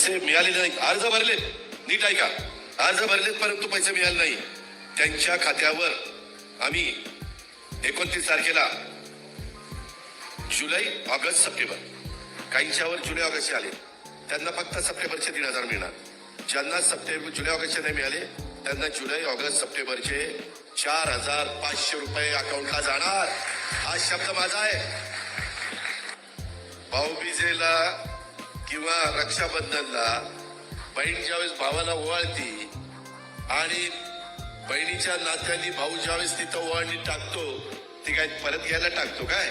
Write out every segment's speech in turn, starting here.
पैसे मिळाले नाही अर्ज भरले नीट ऐका. अर्ज भरलेत परंतु पैसे मिळाले नाही. त्यांच्या खात्यावर आम्ही एकोणतीस तारखेला जुलै ऑगस्ट सप्टेंबर काहींच्यावर जुलै ऑगस्टचे आले. त्यांना फक्त सप्टेंबरचे तीन हजार मिळणार. ज्यांना सप्टेंबर जुलै ऑगस्टचे नाही मिळाले त्यांना जुलै ऑगस्ट सप्टेंबरचे चार हजार पाचशे रुपये अकाउंटला जाणार. हा शब्द माझा आहे. भाऊबीजेला किंवा रक्षाबंधनला बहीण ज्यावेळेस भावाला ओवाळती आणि बहिणीच्या नात्याने भाऊ ज्यावेळेस तिथं ओवाळणी टाकतो ती काय परत घ्यायला टाकतो काय?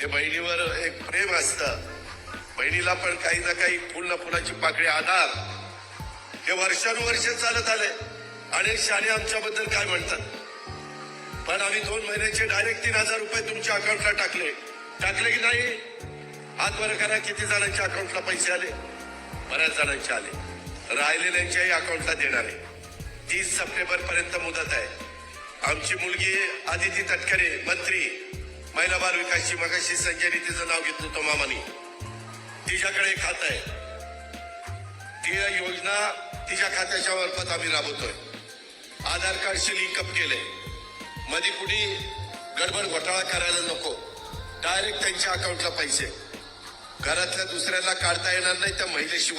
ते बहिणीवर एक प्रेम असतं. बहिणीला पण काही ना काही फुल ना फुलाची पाकळी आधार हे वर्षानुवर्ष चालत आले आणि शाळे आमच्याबद्दल काय म्हणतात? पण आम्ही दोन महिन्याचे डायरेक्ट तीन हजार रुपये तुमच्या अकाउंटला टाकले. टाकले की नाही? हात बरं करा किती जणांच्या अकाउंटला पैसे आले? बऱ्याच जणांचे आले. राहिलेल्यांच्याही अकाउंटला देणार आहे. तीस सप्टेंबर पर्यंत मुदत आहे. आमची मुलगी आदिती तटकरे मंत्री महिला बाल विकासची मगाशी संजयनी तिचं नाव घेतलं होतं मामानी. तिच्याकडे एक खातं आहे. ती योजना तिच्या खात्याच्या मार्फत आम्ही राबवतोय. आधार कार्डशी लिंकअप केलंय. मध्ये कुणी गडबड घोटाळा करायला नको. डायरेक्ट त्यांच्या अकाउंटला पैसे. घरातल्या दुसऱ्याला काढता येणार नाही त्या महिलेशिवाय.